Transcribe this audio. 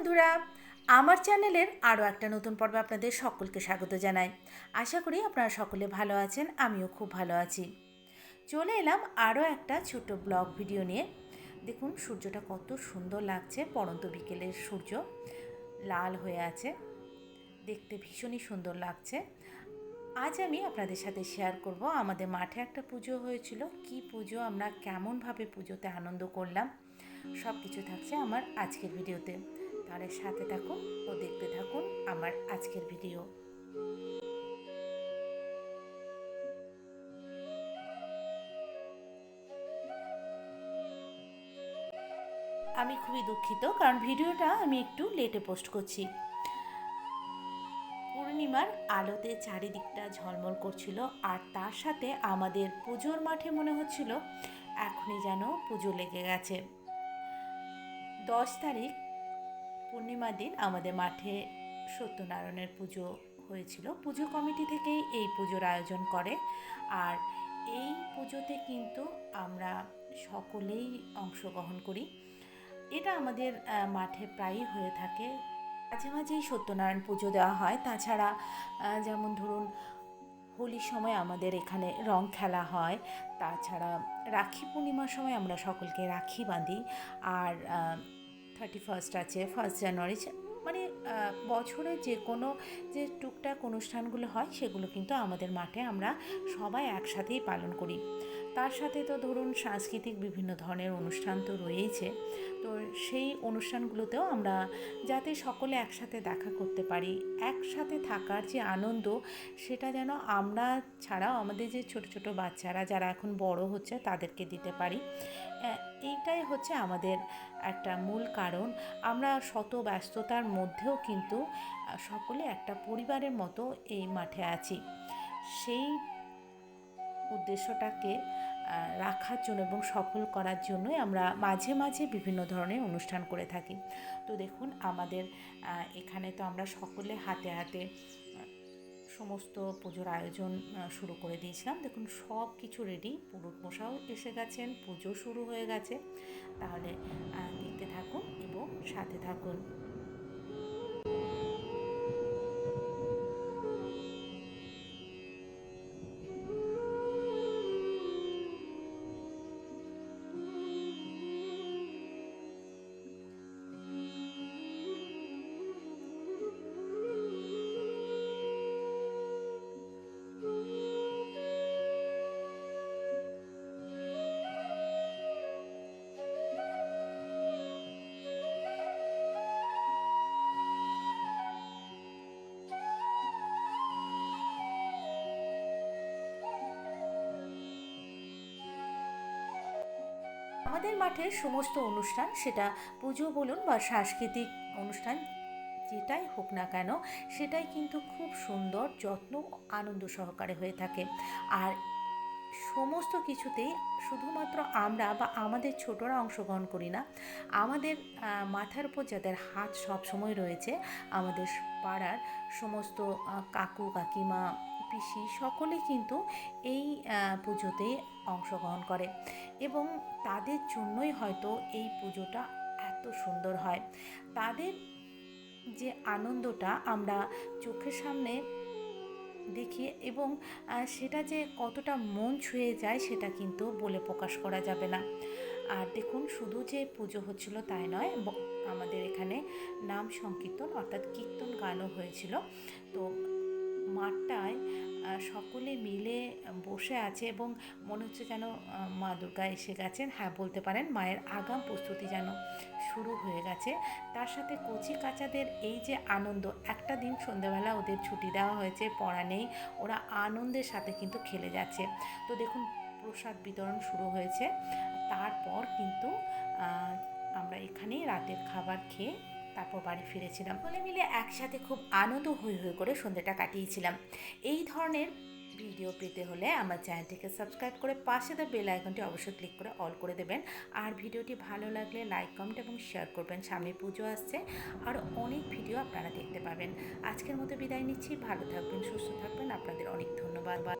বন্ধুরা, আমার চ্যানেলের আরও একটা নতুন পর্বে আপনাদের সকলকে স্বাগত জানাই। আশা করি আপনারা সকলে ভালো আছেন, আমিও খুব ভালো আছি। চলে এলাম আরও একটা ছোট ব্লগ ভিডিও নিয়ে। দেখুন, সূর্যটা কত সুন্দর লাগছে, পরন্ত বিকেলের সূর্য লাল হয়ে আছে। দেখতে ভীষণই সুন্দর লাগছে। আজ আমি আপনাদের সাথে শেয়ার করব, আমাদের মাঠে একটা পুজো হয়েছিল। কি পুজো, আমরা কেমনভাবে পুজোতে আনন্দ করলাম সব কিছু থাকছে আমার আজকের ভিডিওতে। তাহলে সাথে থাকুন ও দেখতে থাকুন আমার আজকের ভিডিও। আমি খুবই দুঃখিত কারণ ভিডিওটা আমি একটু লেটে পোস্ট করছি। পূর্ণিমার আলোতে চারিদিকটা ঝলমল করছিল আর তার সাথে আমাদের পুজোর মাঠে মনে হচ্ছিল এখনই যেন পুজো লেগে গেছে। দশ তারিখ পূর্ণিমার দিন আমাদের মাঠে সত্যনারায়ণের পুজো হয়েছিল। পুজো কমিটি থেকেই এই পুজোর আয়োজন করে। আর এই পুজোতে কিন্তু আমরা সকলেই অংশগ্রহণ করি। এটা আমাদের মাঠে প্রায়ই হয়ে থাকে। মাঝে মাঝেই সত্যনারায়ণ পুজো দেওয়া হয়। তাছাড়া যেমন ধরুন, হোলির সময় আমাদের এখানে রং খেলা হয়। তাছাড়া রাখি পূর্ণিমার সময় আমরা সকলকে রাখি বাঁধি। আর থার্টি ফার্স্ট আছে ফার্স্ট জানুয়ারি মানে বছরে যে কোনো যে টুকটাক অনুষ্ঠানগুলো হয়, সেগুলো কিন্তু আমাদের মাঠে আমরা সবাই একসাথেই পালন করি। তার সাথে তো ধরুন সাংস্কৃতিক বিভিন্ন ধরনের অনুষ্ঠান তো রয়েইছে, তো সেই অনুষ্ঠানগুলোতেও আমরা যাতে সকলে একসাথে দেখা করতে পারি, একসাথে থাকার যে আনন্দ, সেটা যেন আমরা ছাড়াও আমাদের যে ছোট ছোট বাচ্চারা, যারা এখন বড় হচ্ছে, তাদেরকে দিতে পারি। এইটাই হচ্ছে আমাদের একটা মূল কারণ। আমরা শত ব্যস্ততার মধ্যেও কিন্তু সকলে একটা পরিবারের মতো এই মাঠে আছি। সেই উদ্দেশ্যটাকে রাখার জন্য এবং সফল করার জন্যই আমরা মাঝে মাঝে বিভিন্ন ধরনের অনুষ্ঠান করে থাকি। তো দেখুন, আমাদের এখানে তো আমরা সকলে হাতে হাতে সমস্ত পুজোর আয়োজন শুরু করে দিয়েছিলাম। দেখুন সব কিছু রেডি পুরুত মশাও এসে গেছেন, পুজো শুরু হয়ে গেছে। তাহলে দেখতে থাকুন এবং সাথে থাকুন। আমাদের মাঠের সমস্ত অনুষ্ঠান সেটা পুজো, বলুন বা সাংস্কৃতিক অনুষ্ঠান যেটাই হোক না কেন, সেটাই কিন্তু খুব সুন্দর, যত্ন আনন্দ সহকারে হয়ে থাকে। আর সমস্ত কিছুতেই শুধুমাত্র আমরা বা আমাদের ছোটরা অংশগ্রহণ করি না, আমাদের মাথার উপর যাদের হাত সব সময় রয়েছে, আমাদের পাড়ার সমস্ত কাকু, কাকিমা পিসি সকলে কিন্তু এই পুজোতে অংশগ্রহণ করে এবং তাদের জন্যই হয়তো এই পুজোটা এত সুন্দর হয়। তাদের যে আনন্দটা আমরা চোখের সামনে দেখি এবং সেটা যে কতটা মন ছুঁয়ে যায় সেটা কিন্তু বলে প্রকাশ করা যাবে না। আর দেখুন, শুধু যে পুজো হচ্ছিল তাই নয় আমাদের এখানে নাম সংকীর্তন অর্থাৎ কীর্তন গানও হয়েছিল। তো মাঠটায় সকলে মিলে বসে আছে এবং মনে হচ্ছে যেন মা দুর্গা এসে গেছেন। হ্যাঁ বলতে পারেন মায়ের আগাম প্রস্তুতি যেন শুরু হয়ে গেছে। তার সাথে কচি কাচাদের এই যে আনন্দ, একটা দিন সন্ধ্যেবেলা ওদের ছুটি দেওয়া হয়েছে, পড়া নেই, ওরা আনন্দের সাথে কিন্তু খেলে যাচ্ছে। তো দেখুন, প্রসাদ বিতরণ শুরু হয়েছে। তারপর কিন্তু আমরা এখানেই রাতের খাবার খেয়ে তারপর বাড়ি ফিরেছিলাম। সকলে মিলে একসাথে খুব আনন্দ হই হই করে সন্ধ্যাটা কাটিয়েছিলাম। এই ধরনের ভিডিও পেতে হলে আমার চ্যানেলটিকে সাবস্ক্রাইব করে পাশে দেওয়া বেল আইকনটি অবশ্যই ক্লিক করে অল করে দেবেন। আর ভিডিওটি ভালো লাগলে লাইক, কমেন্ট এবং শেয়ার করবেন। সামনে পুজো আসছে আর অনেক ভিডিও আপনারা দেখতে পাবেন। আজকের মতো বিদায় নিচ্ছি। ভালো থাকবেন, সুস্থ থাকবেন। আপনাদের অনেক ধন্যবাদ।